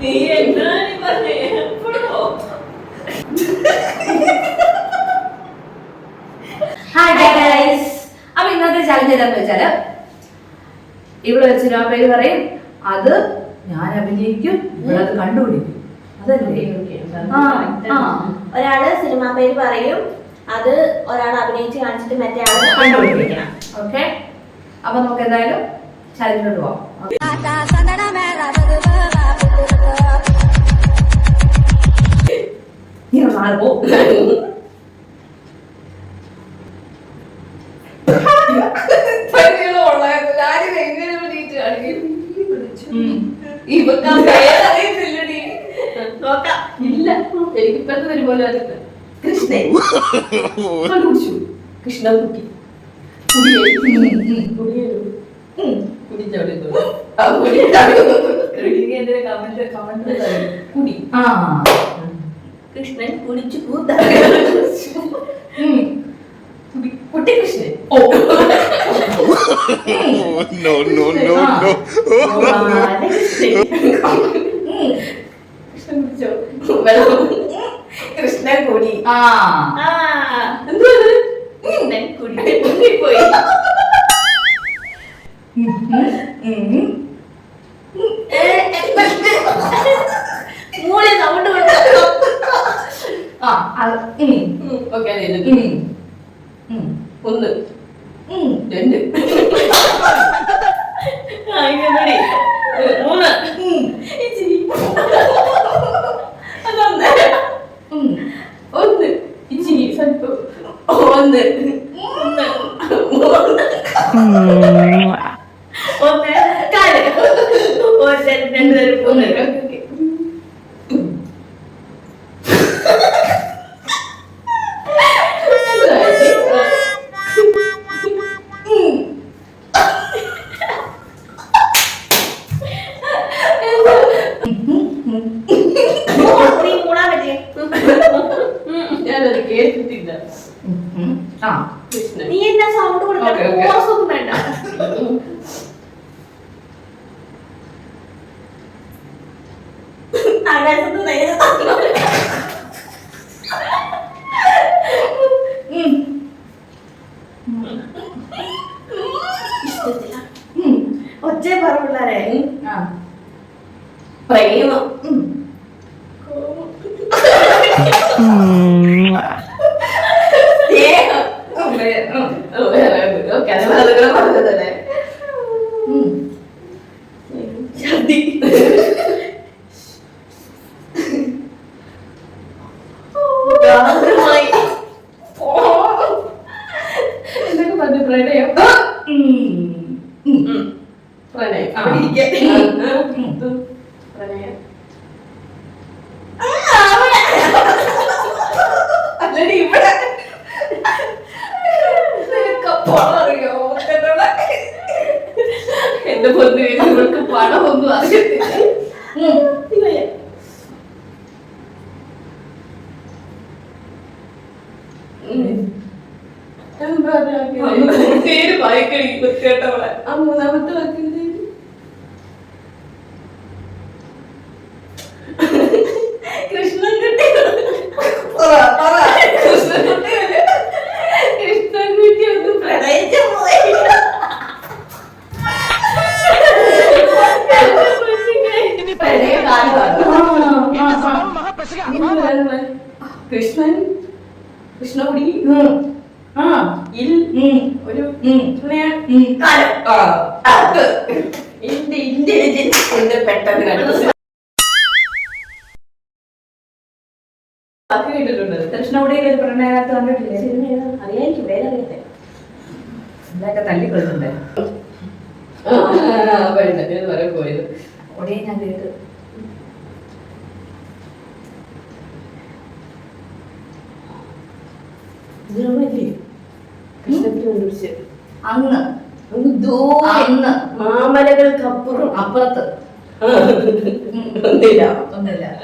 നീ എന്നാ നീ പറഞ്ഞേ എപ്പോഴോ ഹായ് ഗൈസ് അപ്പൊ ഇന്നത്തെ ചലഞ്ച് എന്താന്ന് വെച്ചാൽ ഇവിടെ വെച്ച് ഞാൻ പേര് പറയും അത് ഞാൻ അഭിനയിക്കും അത് കണ്ടുപിടിക്കും അതല്ലേ ആ ആ ഒരാൾ സിനിമാ പേര് പറയും അത് ഒരാൾ അഭിനയിച്ച് കാണിച്ചിട്ട് മറ്റേ ആൾ കണ്ടുപിടിക്കണം ഓക്കെ അപ്പൊ നമുക്ക് എന്തായാലും ചലഞ്ചിലോട്ട് പോവാം ഇപ്പഴത്തെ ഒരു പോലെ അറിയില്ല കൃഷ്ണൻ കണ്ടുപിടിച്ചു കൃഷ്ണൻകുട്ടി കുടി കുടി കുടിച്ചവിടെ ആ. കുടി കൃഷ്ണൻ കുടിച്ചു കൂത്ത ഉം. കുടി കൃഷ്ണൻ. ഓ. No, no, no, no. Krishnan. കുടി. പോയി ഉം. ഓക്കെ ഉം. ഉം. ഒന്ന്. രണ്ട് ആകാശത്ത് നേരെ. ഒച്ച പറ പിള്ളേരെ. പ്രേമം. പേര് വായിക്കണി കേട്ടവളെ ആ മൂന്നാമത്തെ വാക്കിന്റെ കൃഷ്ണൻകുട്ടി കൃഷ്ണൻകുട്ടി? കൃഷ്ണൻകുട്ടി ഒന്ന് പ്രണയിച്ചു പോയി. കൃഷ്ണൻ കൃഷ്ണകുടി. ആ. ഇൽ. ഒരു ഇന്റലിജൻസ് കൊണ്ട് പെട്ടെന്ന് കണ്ടു കേട്ടിട്ടുണ്ട്. കൃഷ്ണകുടിയിൽ ഒരു പ്രണയത്ത് കണ്ടിട്ടില്ലേ? അറിയായിരിക്കും വേറെ അറിയത്തെ എന്തൊക്കെ തല്ലിക്കൊള്ളുന്നുണ്ട് ഞാൻ കേട്ട്. അന്ന് അന്ന് മാമലകൾക്കപ്പുറം. അപ്പുറത്ത്. ഒന്നില്ല. ഒന്നില്ല.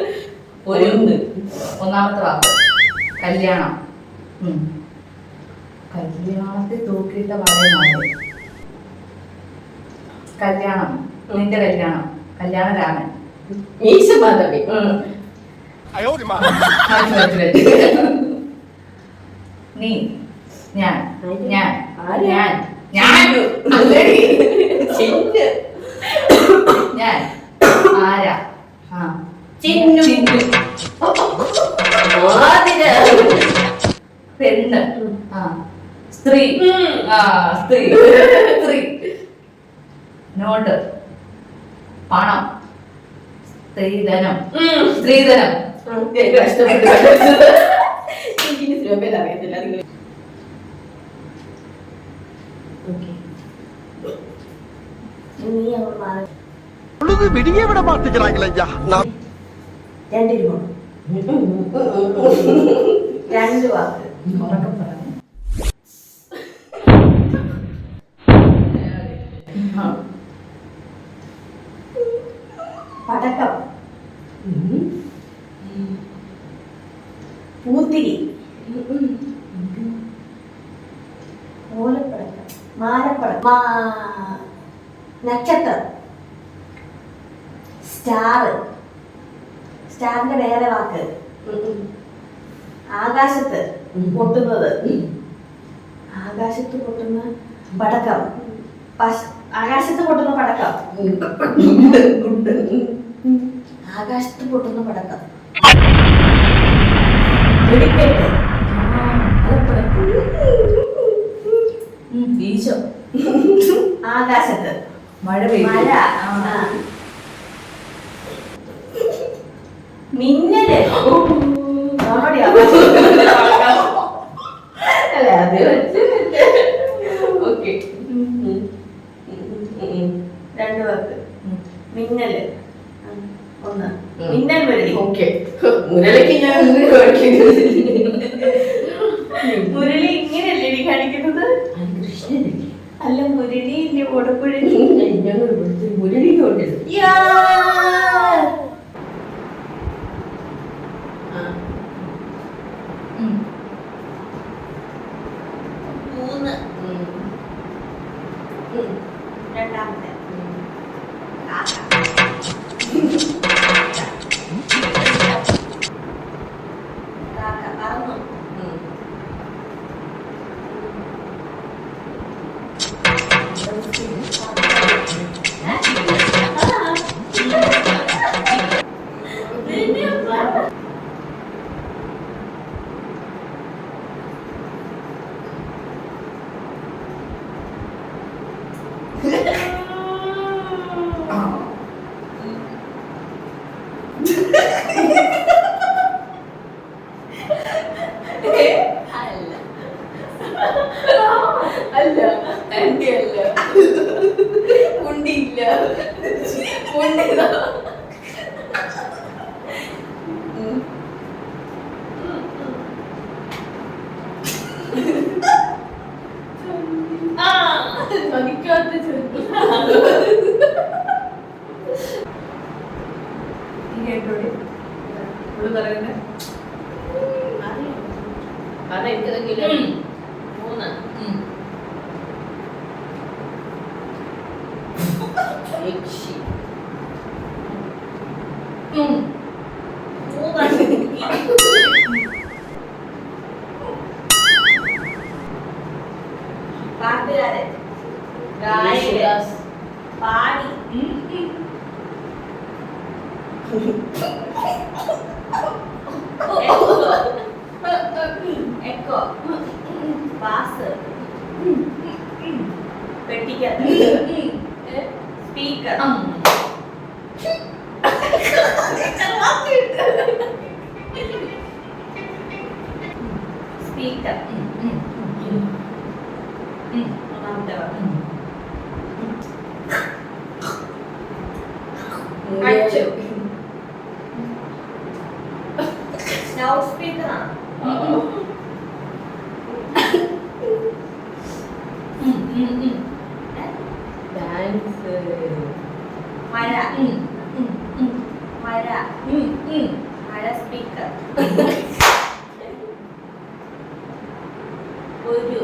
ഒരുന്ന് ഒന്നാമത്തെ വാക്ക്. കല്യാണം. ഉം. കല്യാണത്തെ തൂക്കിയിട്ട പറയുന്നത് കല്യാണം. നിന്റെ കല്യാണം. കല്യാണ രാമൻ മീശ മാധവി നീ. ഞാൻ. ഞാൻ. ഞാൻ. ഞാൻ. ഞാൻ. ആരാ? ചിന്നു. പെണ്ണ്. ആ. സ്ത്രീ. ആ സ്ത്രീ. സ്ത്രീ. നോട്ട്. പണം. സ്ത്രീധനം. സ്ത്രീധനം. ഇനി സിനിമയിൽ അറിയത്തില്ല. നിങ്ങൾ രണ്ട് വാക്ക്. ഉറക്കം ഓലപ്പടക്കം മാ നക്ഷത്രം. സ്റ്റാർ. സ്റ്റാറിന്റെ വേറെ വാക്ക്. ആകാശത്ത് പൊട്ടുന്നത്. ആകാശത്ത് പൊട്ടുന്ന പടക്കം. ആകാശത്ത് പൊട്ടുന്ന പടക്കം. ആകാശത്ത് പൊട്ടുന്ന പടക്കം. വെടിക്കെട്ട് ഉം, ആകാശത്ത്. മഴ പെയ്യും മഴ ആ. മിന്നൽ. നമ്മുടെ ആകാശത്ത്. അല്ല? അത് വെച്ച് ഓക്കെ. രണ്ട്. മിന്നൽ. ഒന്ന്. ഉം. മിന്നൽ വെള്ളി ഓക്കെ. മുരളിക്ക് ഞാൻ മുരളി ഇങ്ങനെയല്ലേ കാണിക്കുന്നത്? കൃഷ്ണനല്ലേ? അല്ല മുരളി ഞങ്ങൾ ഇവിടുത്തെ മുരളിക്ക് കൊണ്ടത് യാ! Thank you. ഉണ്ടിയില്ല ഉണ്ടിതാ refletir. Hum. hum. hum. Pula. Gaia. Pare. Eco. Passa. Petica. Speaker. Speaker സ്പീക്കറാണ്. മഴ ഉം. ഉം. ഉം. മഴ ഉം. ഉം. മഴ സ്പീക്കർ ഒരു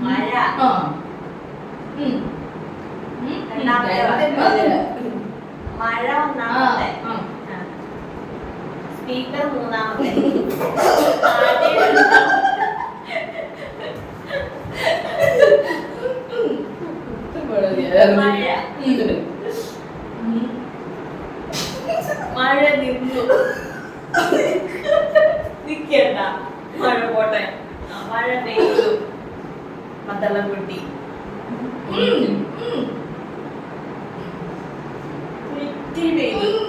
മഴ ആ. ഉം. ഉം. രണ്ടാമത്തെ രണ്ടാമത്തെ വാക്ക് മഴ. മഴ ആ, ഒന്നാമത്തെ ആ. സ്പീക്കർ മൂന്നാമത്തെ മഴ. നിന്നു. നിക്കണ്ട. മഴ പോട്ടെ. മഴ പെയ്തു. മദ്ദളം കുട്ടി പെയ്തു.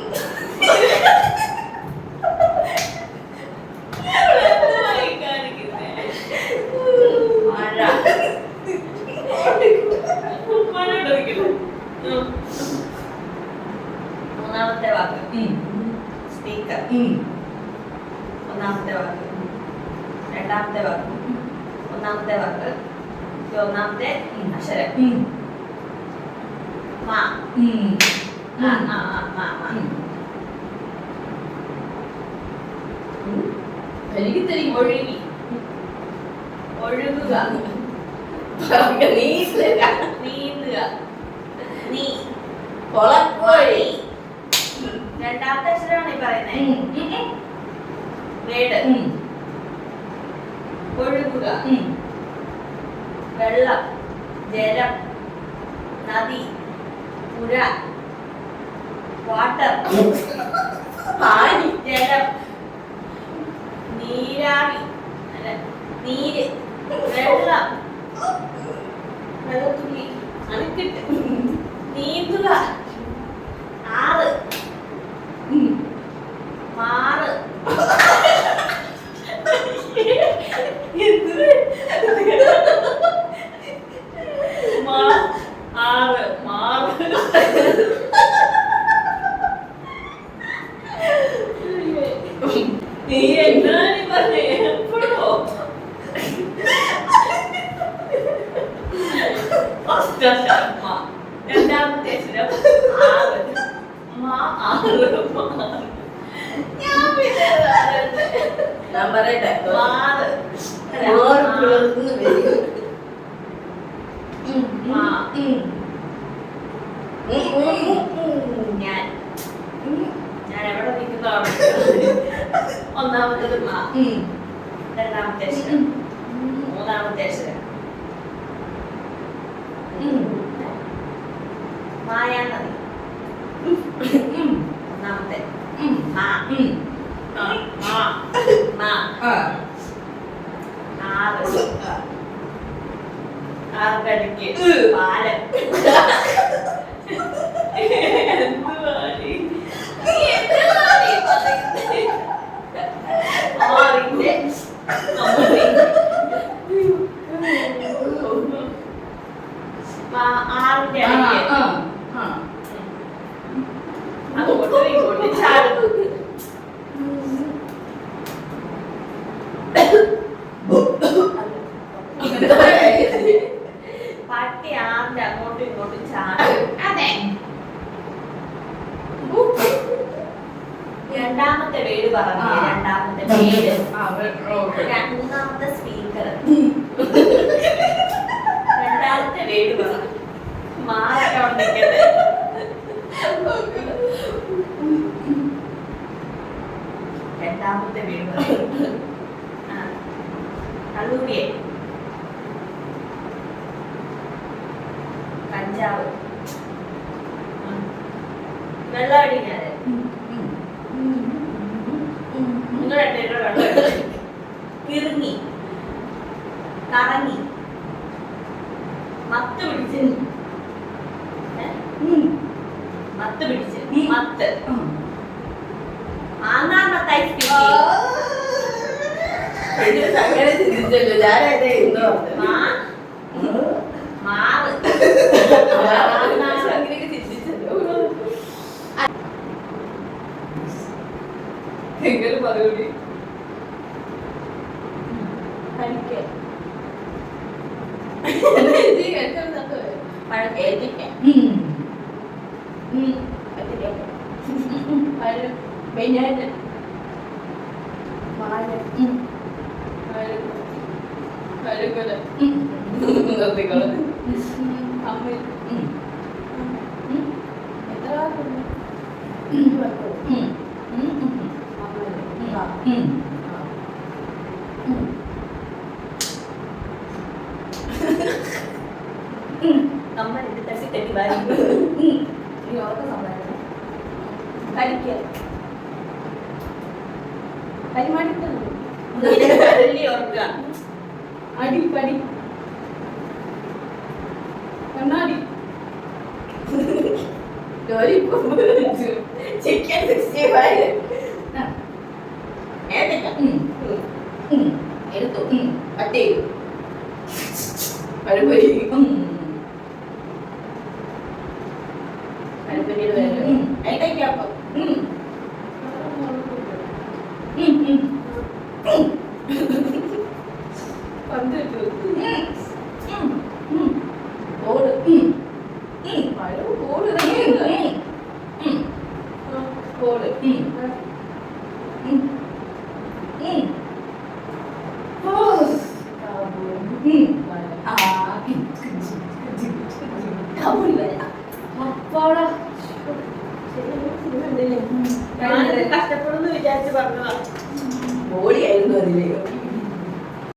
മൂന്നാമത്തെ വാക്ക്. സ്പീക്കർ. ഒന്നാമത്തെ വാക്ക്. രണ്ടാമത്തെ വാക്ക്. ഒന്നാമത്തെ വാക്ക്. ഒന്നാമത്തെ അക്ഷരം. മാ. ആ ആ മാ മാ എനിക്ക് തരും ഒഴുകി. ഒഴുകുക. നീന്തുക. നീന്തുക. നീ കൊളക്കോഴി. രണ്ടാമത്തെ അക്ഷരമാണ് ഈ പറയുന്നത് വേട്. ഒഴുകുക. വെള്ളം. ജലം. നദി. പുഴ. വാട്ടർ. പാനി. ജലം. നീരാവി. നീര്. വെള്ളം. വെള്ളത്തുള്ളി. അണക്കിട്ട്. നീന്തുക ആറ് മാറ് എന്ത്? മാ ആറ് മാറ് നീ എന്താണ് പറഞ്ഞേ എപ്പോഴോ ഫസ്റ്റ് അക്ഷരം മാ രണ്ടാമത്തെ അക്ഷരം ആറ് മാ ആറ് മാറ് ഞാൻ പിന്നെ? ഞാൻ പറയട്ടെ പിളർന്ന് വരും. ഞാൻ ഞാൻ എവിടെ നിൽക്കുന്നതാണ് ഒന്നാമത്തത് മാ രണ്ടാമത്തെ അക്ഷരം മൂന്നാമത്തെ അക്ഷരം മായാനദി มาอืมมามามาเออมาเลยอ่าเป็นยังไงอือมาเลย രണ്ടാമത്തെ വീട് കള്ളൂരിയെ. കഞ്ചാവ്. വെള്ളം അടിക്കാതെ വെള്ളം കിറങ്ങി കറങ്ങി. അങ്ങനെ ചിന്തിച്ചല്ലോ. ഞാനത് എന്തോ മാ മാറ് അഴുക്കല നിർത്തിക്കോളൂ. അമ്മ. എത്ര അമ്മ. രണ്ട് തട്ടി തട്ടി വായിക്കും യോഗ സംസാരിക്കും കഴിക്കുക പരിമാണിക്കുന്നു ഓർക്കുക அடிப்படி கண்ணாடி சிக்கன் சிக்ஸ்டி ஃபைவ் 对对。